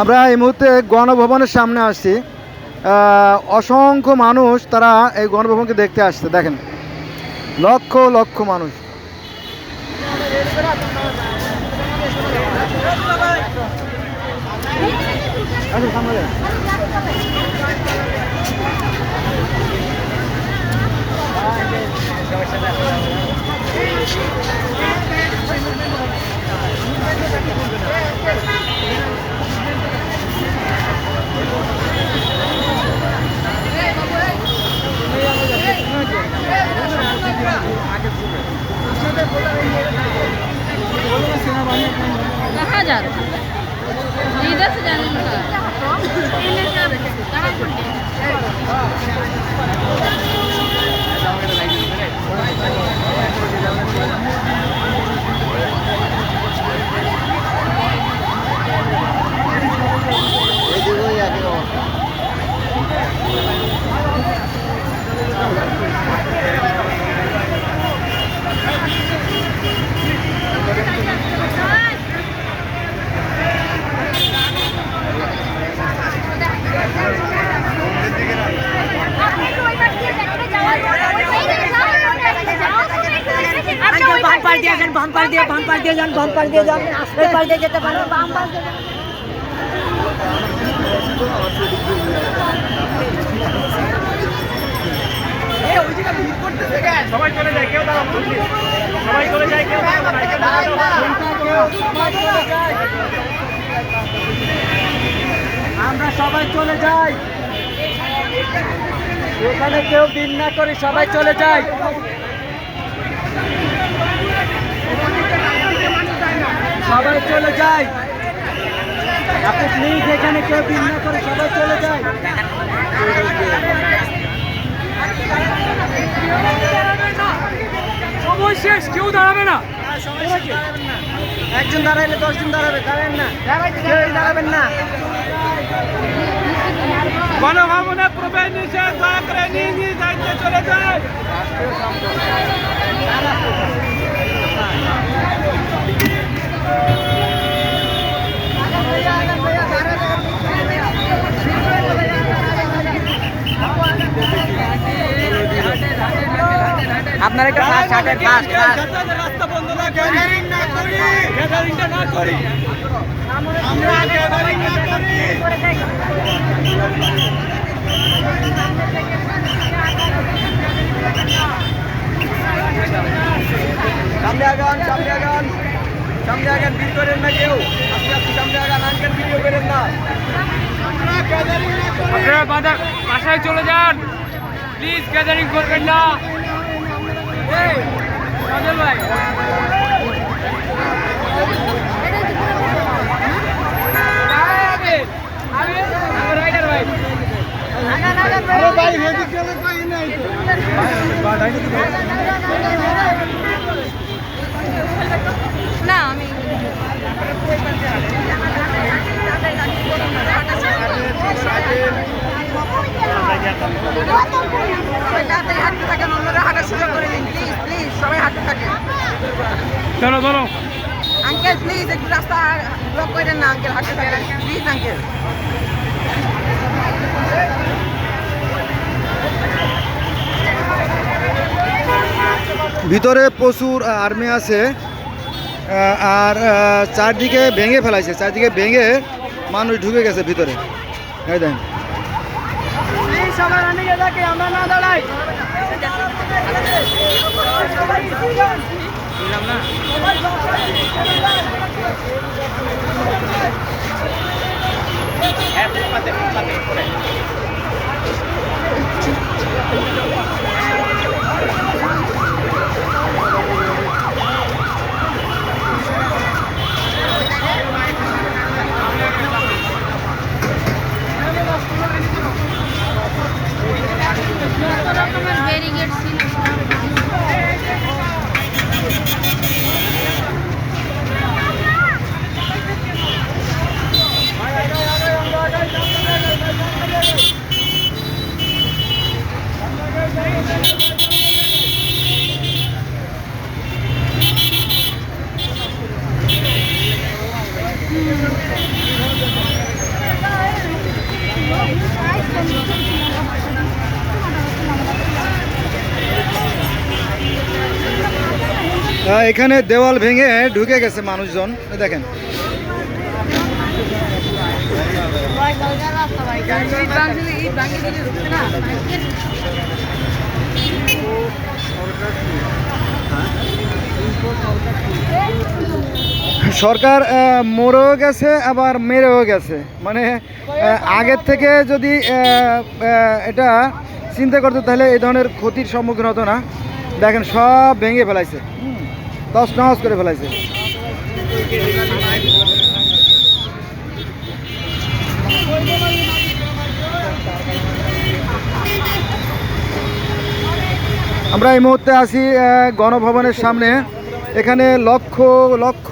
আমরা এই মুহূর্তে গণভবনের সামনে আসছি। অসংখ্য মানুষ তারা এই গণভবনকে দেখতে আসছে দেখেন। লক্ষ লক্ষ মানুষ। আসো, Thank you. পাশ দিয়ে যান বাম পাশ দিয়ে বাম পাশ দিয়ে যান বাম পাশ দিয়ে যান এই পাশ দিয়ে যেতে পারেন বাম পাশ দিয়ে। সবাই চলে যায় কেউ দাঁড়াবো না, সবাই চলে যায় কেউ। আমরা সবাই চলে যাই এখানে কেউ দিন না করে সবাই চলে যাই সবাই চলে যায়। আপনি প্লিজ এখানে কেউ না করে সবাই চলে সময় শেষ কেউ দাঁড়াবে না। একজন দাঁড়াইলে দশজন দাঁড়াবে দাঁড়াবেন না। দাঁড়াবেন না। গণভবনে প্রবেশ নিষেধ দয়া করে নিয়ে নিয়ে দায়িত্বে চলে যায়। আপনার একটা ফার্স্ট হার্টের ফার্স্ট রাস্তা বন্ধ না গ্যাদারিং না করি। গ্যাদারিংটা না করি। আমরা গ্যাদারিং না করি। সামনে আগান সামনে আগান সামনে আগান ভিড় করেন না কেউ। আপনি আপনি সামনে আগান আনকেন ভিডিও করেন না। আপনারা বাধা বাসায় চলে যান। প্লিজ গ্যাদারিং করবেন না। এই, চলো চলো। আঙ্কেল প্লিজ একটু রাস্তা ব্লক করে দেন না আঙ্কেল হাঁটতে থাকেন প্লিজ আঙ্কেল। ভিতরে প্রচুর আর্মি আছে। আর চারদিকে ভেঙে ফেলাইছে। চারদিকে ভেঙে মানুষ ঢুকে গেছে ভিতরে। দেখেন সবাই অনেকে থাকে আমরা না দাঁড়াই। যত এখানে দেওয়াল ভেঙে ঢুকে গেছে মানুষজন। দেখেন। সরকার মরেও গেছে, আবার মেরেও গেছে। মানে আগের থেকে যদি এটা চিন্তা করতো, তাহলে এই ধরনের ক্ষতির সম্মুখীন হতো না। দেখেন, সব ভেঙে ফেলাইছে। তস নস করে ফেলাইছে। আমরা এই মুহূর্তে আছি গণভবনের সামনে। এখানে লক্ষ লক্ষ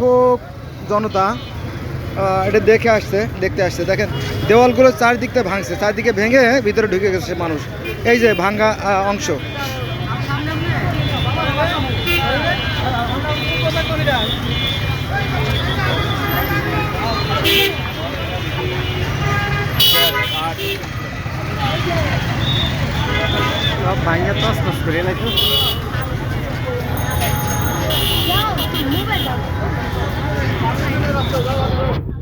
জনতা এটা দেখে আসছে দেখতে আসছে। দেখেন দেওয়ালগুলো চারদিকটা ভাঙছে চারদিকে ভেঙে ভিতরে ঢুকে গেছে মানুষ। এই যে ভাঙ্গা আহ, অংশ ভাঙ্গা তস তস করে লাগল